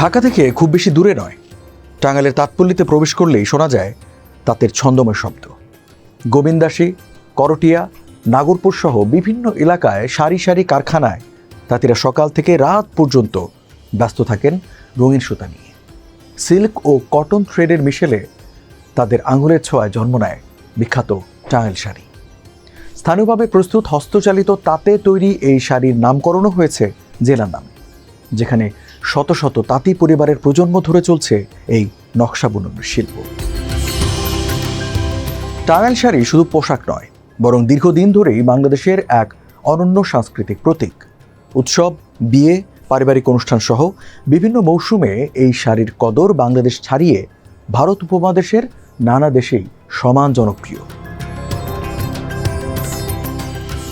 ঢাকা থেকে খুব বেশি দূরে নয়। টাঙ্গাইলের তাঁতপল্লীতে প্রবেশ করলেই শোনা যায় তাঁতের ছন্দময় শব্দ। গোবিন্দাসী, করটিয়া নাগরপুর সহ বিভিন্ন এলাকায় সারি সারি কারখানায় তাঁতিরা সকাল থেকে রাত পর্যন্ত ব্যস্ত থাকেন রঙিন সুতা নিয়ে। সিল্ক ও কটন থ্রেডের মিশেলে তাদের আঙুলের ছোঁয়ায় জন্ম নেয় বিখ্যাত টাঙ্গাইল শাড়ি। স্থানীয়ভাবে প্রস্তুত হস্তচালিত তাঁতে তৈরি এই শাড়ির নামকরণও হয়েছে জেলার নামে, যেখানে শত শত তাঁতি পরিবারের প্রজন্ম ধরে চলছে এই নকশা বুননের শিল্প। টাঙ্গাইল শাড়ি শুধু পোশাক নয়, বরং দীর্ঘদিন ধরেই বাংলাদেশের এক অনন্য সাংস্কৃতিক প্রতীক। উৎসব, বিয়ে, পারিবারিক অনুষ্ঠান সহ বিভিন্ন মৌসুমে এই শাড়ির কদর বাংলাদেশ ছাড়িয়ে ভারত উপমহাদেশের নানা দেশেই সমান জনপ্রিয়।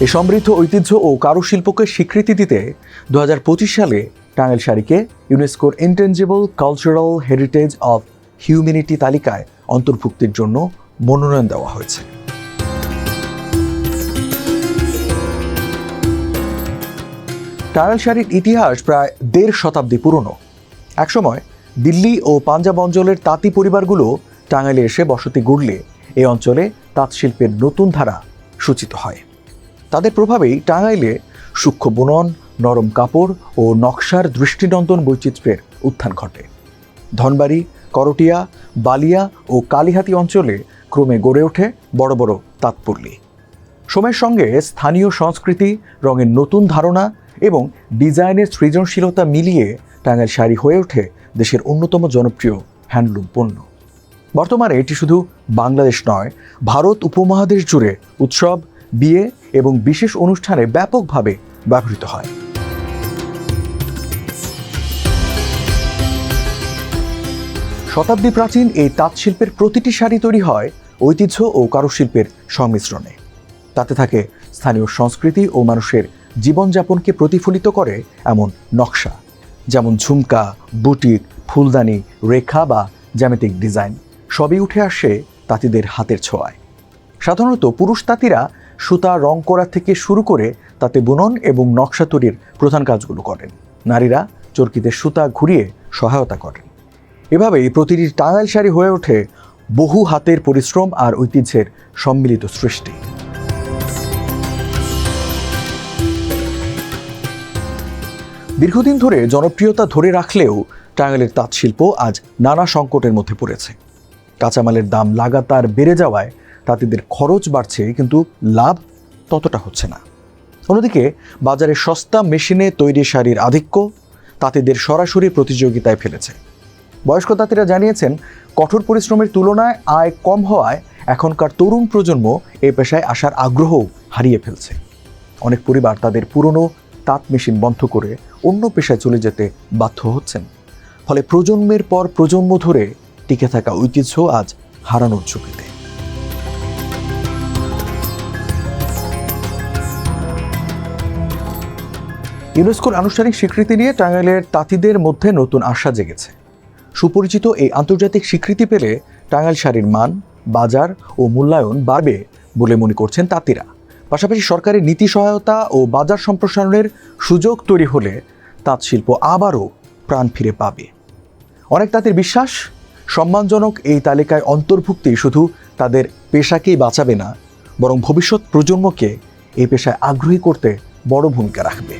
এই সমৃদ্ধ ঐতিহ্য ও কারুশিল্পকে স্বীকৃতি দিতে দু হাজার পঁচিশ সালে টাঙ্গাইল শাড়িকে ইউনেস্কোর intangible cultural heritage of humanity তালিকায় অন্তর্ভুক্তির জন্য মনোনয়ন দেওয়া হয়েছে। টাঙ্গাইল শাড়ির ইতিহাস প্রায় দেড় শতাব্দী পুরনো। একসময় দিল্লি ও পাঞ্জাব অঞ্চলের তাঁতি পরিবারগুলো টাঙ্গাইলে এসে বসতি গড়লে এই অঞ্চলে তাঁত শিল্পের নতুন ধারা সূচিত হয়। তাদের প্রভাবেই টাঙ্গাইলে সূক্ষ্ম বুনন নরম কাপড় ও নকশার দৃষ্টিনন্দন বৈচিত্র্যের উত্থান ঘটে। ধনবাড়ি, করটিয়া, বালিয়া ও কালিহাতি অঞ্চলে ক্রমে গড়ে ওঠে বড় বড় তাৎপল্লী সময়ের সঙ্গে স্থানীয় সংস্কৃতি, রঙের নতুন ধারণা এবং ডিজাইনের সৃজনশীলতা মিলিয়ে টাঙ্গাইল শাড়ি হয়ে ওঠে দেশের অন্যতম জনপ্রিয় হ্যান্ডলুম পণ্য। বর্তমানে এটি শুধু বাংলাদেশ নয়, ভারত উপমহাদেশ জুড়ে উৎসব, বিয়ে এবং বিশেষ অনুষ্ঠানে ব্যাপকভাবে ব্যবহৃত হয়। শতাব্দী প্রাচীন এই তাঁত শিল্পের প্রতিটি শাড়ি তৈরি হয় ঐতিহ্য ও কারুশিল্পের সংমিশ্রণে। তাতে থাকে স্থানীয় সংস্কৃতি ও মানুষের জীবনযাপনকে প্রতিফলিত করে এমন নকশা, যেমন ঝুমকা, বুটিক, ফুলদানি, রেখা বা জ্যামিতিক ডিজাইন। সবই উঠে আসে তাঁতিদের হাতের ছোঁয়ায়। সাধারণত পুরুষ তাঁতিরা সুতা রং করা থেকে শুরু করে তাতে বুনন এবং নকশা তৈরির প্রধান কাজগুলো করেন। নারীরা চরকিতে সুতা ঘুরিয়ে সহায়তা করেন। এভাবেই প্রতিটি টাঙ্গাইল শাড়ি হয়ে ওঠে বহু হাতের পরিশ্রম আর ঐতিহ্যের সম্মিলিত সৃষ্টি। দীর্ঘদিন ধরে জনপ্রিয়তা ধরে রাখলেও টাঙ্গাইলের তাঁত শিল্প আজ নানা সংকটের মধ্যে পড়েছে। কাঁচামালের দাম লাগাতার বেড়ে যাওয়ায় তাঁতিদের খরচ বাড়ছে, কিন্তু লাভ ততটা হচ্ছে না। অন্যদিকে বাজারে সস্তা মেশিনে তৈরি শাড়ির আধিক্য তাঁতিদের সরাসরি প্রতিযোগিতায় ফেলেছে। বয়স্ক তাঁতিরা জানিয়েছেন, কঠোর পরিশ্রমের তুলনায় আয় কম হওয়ায় এখনকার তরুণ প্রজন্ম এ পেশায় আসার আগ্রহ হারিয়ে ফেলছে। অনেক পরিবার তাদের পুরনো তাঁত মেশিন বন্ধ করে অন্য পেশায় চলে যেতে বাধ্য হচ্ছেন। ফলে প্রজন্মের পর প্রজন্ম ধরে টিকে থাকা ঐতিহ্য আজ হারানোর ঝুঁকিতে। ইউনেস্কোর আনুষ্ঠানিক স্বীকৃতি নিয়ে টাঙ্গাইলের তাঁতিদের মধ্যে নতুন আশা জেগেছে। সুপরিচিত এই আন্তর্জাতিক স্বীকৃতি পেলে টাঙ্গাইল শাড়ির মান, বাজার ও মূল্যায়ন বাড়বে বলে মনে করছেন তাঁতিরা। পাশাপাশি সরকারের নীতি সহায়তা ও বাজার সম্প্রসারণের সুযোগ তৈরি হলে তাঁত শিল্প আবারও প্রাণ ফিরে পাবে। অনেক তাঁতির বিশ্বাস, সম্মানজনক এই তালিকায় অন্তর্ভুক্তি শুধু তাদের পেশাকেই বাঁচাবে না, বরং ভবিষ্যৎ প্রজন্মকে এই পেশায় আগ্রহী করতে বড় ভূমিকা রাখবে।